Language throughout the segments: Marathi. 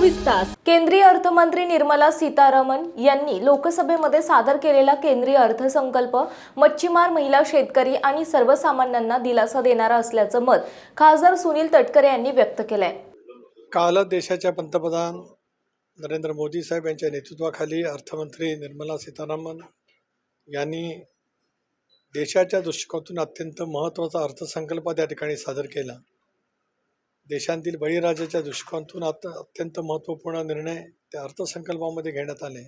विकास केंद्रीय अर्थमंत्री निर्मला सीतारामन यांनी लोकसभेमध्ये सादर केलेला केंद्रीय अर्थसंकल्प मच्छीमार महिला शेतकरी आणि सर्वसामान्यांना दिलासा देणारा असल्याचं मत खासदार सुनील तटकरे यांनी व्यक्त केलंय. काल देशाच्या पंतप्रधान नरेंद्र मोदी साहेब यांच्या नेतृत्वाखाली अर्थमंत्री निर्मला सीतारामन यांनी देशाच्या दृष्टिकोनातून अत्यंत महत्त्वाचा अर्थसंकल्प त्या ठिकाणी सादर केला. देशांतील बळीराजाच्या दृष्टिकोनातून आता अत्यंत महत्त्वपूर्ण निर्णय त्या अर्थसंकल्पामध्ये घेण्यात आले.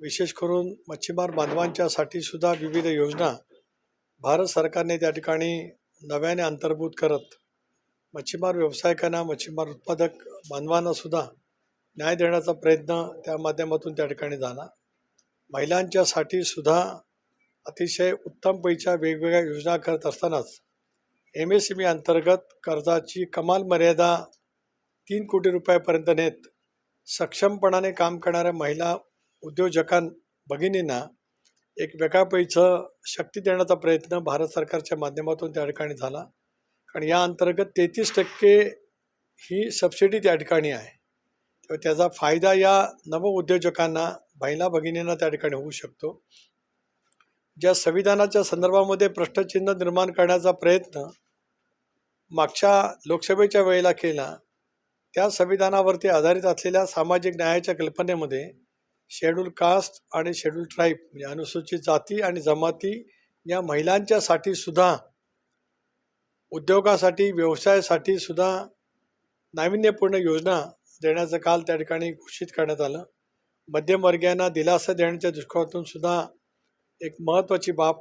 विशेष करून मच्छीमार बांधवांच्यासाठी सुद्धा विविध योजना भारत सरकारने त्या ठिकाणी नव्याने अंतर्भूत करत मच्छीमार व्यावसायिकांना मच्छीमार उत्पादक बांधवांना सुद्धा न्याय देण्याचा प्रयत्न त्या माध्यमातून त्या ठिकाणी झाला. महिलांच्यासाठी सुद्धा अतिशय उत्तम पैच्या वेगवेगळ्या योजना करत असतानाच एम एस एम ई अंतर्गत कर्जाची कमाल मर्यादा तीन कोटी रुपयापर्यंत नेत. सक्षमपणाने काम करणाऱ्या महिला उद्योजकां भगिनींना एक वेगळ्या पैचं शक्ती देण्याचा प्रयत्न भारत सरकारच्या माध्यमातून त्या ठिकाणी झाला. कारण या अंतर्गत तेहतीस टक्के ही सबसिडी त्या ठिकाणी आहे. त्याचा फायदा या नवउद्योजकांना महिला भगिनींना त्या ठिकाणी होऊ शकतो. ज्या संविधानाच्या संदर्भामध्ये प्रश्नचिन्ह निर्माण करण्याचा प्रयत्न मागच्या लोकसभेच्या वेळेला केला त्या संविधानावरती आधारित असलेल्या सामाजिक न्यायाच्या कल्पनेमध्ये शेड्यूल कास्ट आणि शेड्यूल ट्राईब म्हणजे अनुसूचित जाती आणि जमाती या महिलांच्यासाठी सुद्धा उद्योगासाठी व्यवसायासाठी सुद्धा नाविन्यपूर्ण योजना देण्याचं काल त्या ठिकाणी घोषित करण्यात आलं. मध्यमवर्गीयांना दिलासा देण्याच्या दृष्टिकोनातून सुद्धा एक महत्त्वाची बाब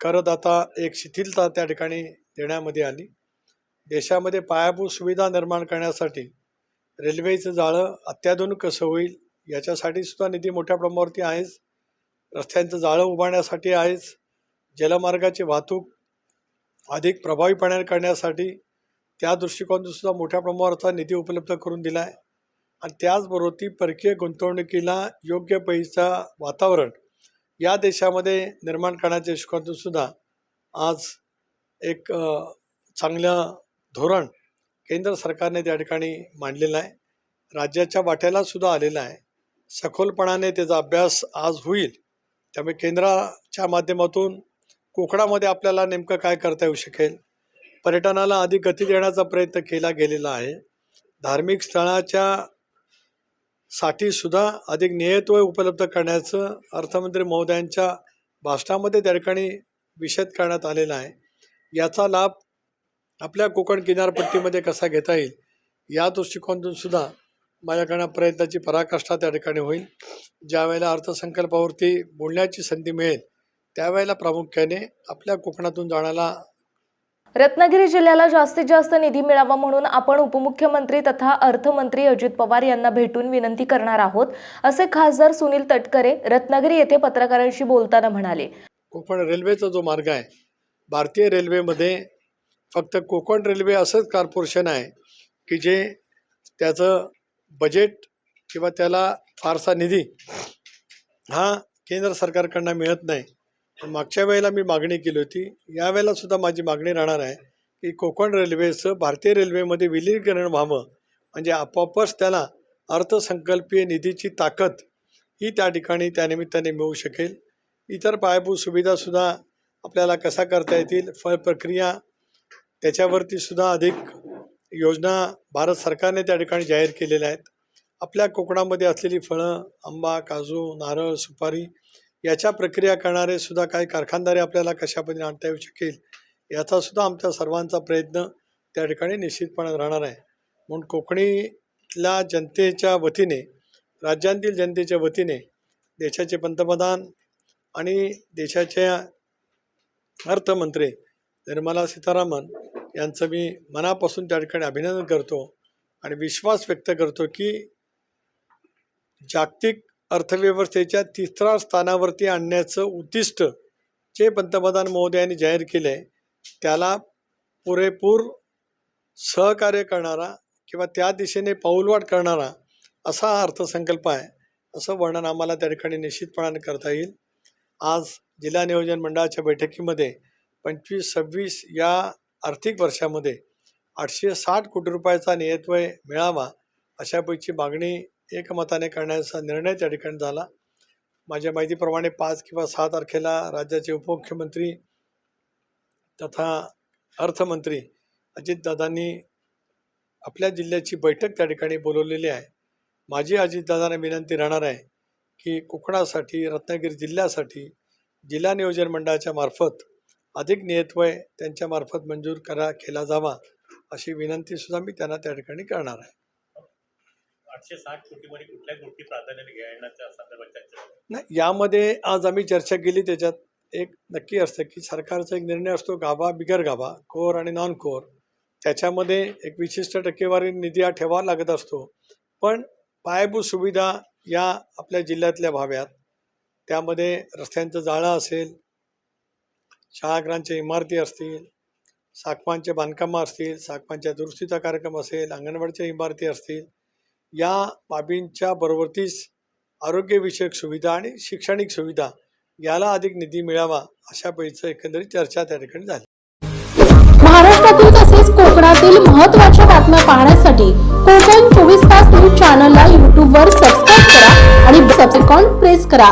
करदाता एक शिथिलता त्या ठिकाणी देण्यामध्ये आली. देशामध्ये पायाभूत सुविधा निर्माण करण्यासाठी रेल्वेचं जाळं अत्याधुनिक कसं होईल याच्यासाठी सुद्धा निधी मोठ्या प्रमाणावरती आहेच. रस्त्यांचं जाळं उभारण्यासाठी आहेच. जलमार्गाची वाहतूक अधिक प्रभावीपणे करण्यासाठी त्या दृष्टिकोनातून सुद्धा मोठ्या प्रमाणावरचा निधी उपलब्ध करून दिला आहे आणि त्याचबरोबर ती परकीय गुंतवणुकीला योग्य पैसा वातावरण या देशामध्ये निर्माण करण्याच्या दृष्टिकोनातून सुद्धा आज एक चांगलं धोरण केंद्र सरकारने त्या ठिकाणी मांडलेलं आहे. राज्याच्या वाट्याला सुद्धा आलेलं आहे. सखोलपणाने त्याचा अभ्यास आज होईल. त्यामुळे केंद्राच्या माध्यमातून कोकणामध्ये आपल्याला नेमकं काय करता येऊ शकेल? पर्यटनाला अधिक गती देण्याचा प्रयत्न केला गेलेला आहे. धार्मिक स्थळाच्या साठी सुद्धा अधिक नियत्व उपलब्ध करण्याचं अर्थमंत्री महोदयांच्या भाषणामध्ये त्या ठिकाणी विषद करण्यात आलेला आहे. याचा लाभ आपल्या कोकण किनारपट्टीमध्ये कसा घेता येईल या दृष्टिकोनातून सुद्धा माझ्याकडनं प्रयत्नाची पराकाष्ठा त्या ठिकाणी होईल. ज्यावेळेला अर्थसंकल्पावरती बोलण्याची संधी मिळेल त्यावेळेला प्रामुख्याने आपल्या कोकणातून जाण्याला रत्नागिरी जिल्ह्याला जास्तीत जास्त निधी मिळावा म्हणून आपण उपमुख्यमंत्री तथा अर्थमंत्री अजित पवार यांना भेटून विनंती करणार आहोत असे खासदार सुनील तटकरे रत्नागिरी येथे पत्रकारांशी बोलताना म्हणाले. कोकण रेल्वेचा जो मार्ग आहे भारतीय रेल्वेमध्ये फक्त कोकण रेल्वे असंच कॉर्पोरेशन आहे की जे त्याचं बजेट किंवा त्याला फारसा निधी हा केंद्र सरकारकडनं मिळत नाही. मागच्या वेळेला मी मागणी केली होती. यावेळेला सुद्धा माझी मागणी राहणार आहे की कोकण रेल्वेचं भारतीय रेल्वेमध्ये विलीनीकरण व्हावं. म्हणजे आपोआपच त्याला अर्थसंकल्पीय निधीची ताकद ही त्या ठिकाणी त्यानिमित्ताने मिळू शकेल. इतर पायाभूत सुविधासुद्धा आपल्याला कसा करता येतील फळ प्रक्रिया त्याच्यावरती सुद्धा अधिक योजना भारत सरकारने त्या ठिकाणी जाहीर केलेल्या आहेत. आपल्या कोकणामध्ये असलेली फळं आंबा काजू नारळ सुपारी याच्या प्रक्रिया करणारे सुद्धा काही कारखानदारे आपल्याला कशा पद्धतीने आणता येऊ शकेल याचा सुद्धा आमच्या सर्वांचा प्रयत्न त्या ठिकाणी निश्चितपणे राहणार आहे. म्हणून कोकणीतल्या जनतेच्या वतीने राज्यांतील जनतेच्या वतीने देशाचे पंतप्रधान आणि देशाच्या अर्थमंत्री निर्मला सीतारामन यांचं मी मनापासून त्या ठिकाणी अभिनंदन करतो आणि विश्वास व्यक्त करतो की जागतिक अर्थव्यवस्थेच्या तिसऱ्या स्थानावरती आणण्याचं उद्दिष्ट जे पंतप्रधान महोदयांनी जाहीर केले आहे त्याला पुरेपूर सहकार्य करणारा किंवा त्या दिशेने पाऊलवाट करणारा असा हा अर्थसंकल्प आहे असं वर्णन आम्हाला त्या ठिकाणी निश्चितपणाने करता येईल. आज जिल्हा नियोजन मंडळाच्या बैठकीमध्ये पंचवीस सव्वीस या आर्थिक वर्षामध्ये आठशे साठ कोटी रुपयाचा नियतव्य मिळावा अशापैकी मागणी एकमताने करण्याचा निर्णय त्या ठिकाणी झाला. माझ्या माहितीप्रमाणे पाच किंवा सहा तारखेला राज्याचे उपमुख्यमंत्री तथा अर्थमंत्री अजितदादांनी आपल्या जिल्ह्याची बैठक त्या ठिकाणी बोलवलेली आहे. माझी अजितदादांना विनंती राहणार आहे की कोकणासाठी रत्नागिरी जिल्ह्यासाठी जिल्हा नियोजन मंडळाच्या मार्फत अधिक नियतवय त्यांच्यामार्फत मंजूर करा केला जावा अशी विनंतीसुद्धा मी त्यांना त्या ठिकाणी करणार आहे. आठशे साठ कोटीमध्ये कुठल्या गोष्टी प्राधान्याने घेण्याच्या संदर्भात चर्चा झाली? नाही यामध्ये आज आम्ही चर्चा केली त्याच्यात एक नक्की असतं की सरकारचा एक निर्णय असतो गाभा बिगर गाभा कोर आणि नॉन कोर. त्याच्यामध्ये एक विशिष्ट टक्केवारी निधी हा ठेवावा लागत असतो. पण पायाभूत सुविधा या आपल्या जिल्ह्यातल्या व्हाव्यात. त्यामध्ये रस्त्यांचं जाळं असेल शाळाग्रांच्या इमारती असतील साखमांचे बांधकामं असतील साखमांच्या दुरुस्तीचा कार्यक्रम असेल अंगणवाडीच्या इमारती असतील या बाबींच्या बरोबरतीच आरोग्यविषयक सुविधा आणि शैक्षणिक सुविधा याला अधिक निधी मिळावा अशा पैचं एकंदरीत चर्चा त्या ठिकाणी झाली. महाराष्ट्रातील तसेच कोकणातील महत्त्वाच्या बातम्या पाहण्यासाठी कोकण चोवीस तास न्यूज चॅनलला यूट्यूबवर सबस्क्राईब करा आणि बेल प्रेस करा.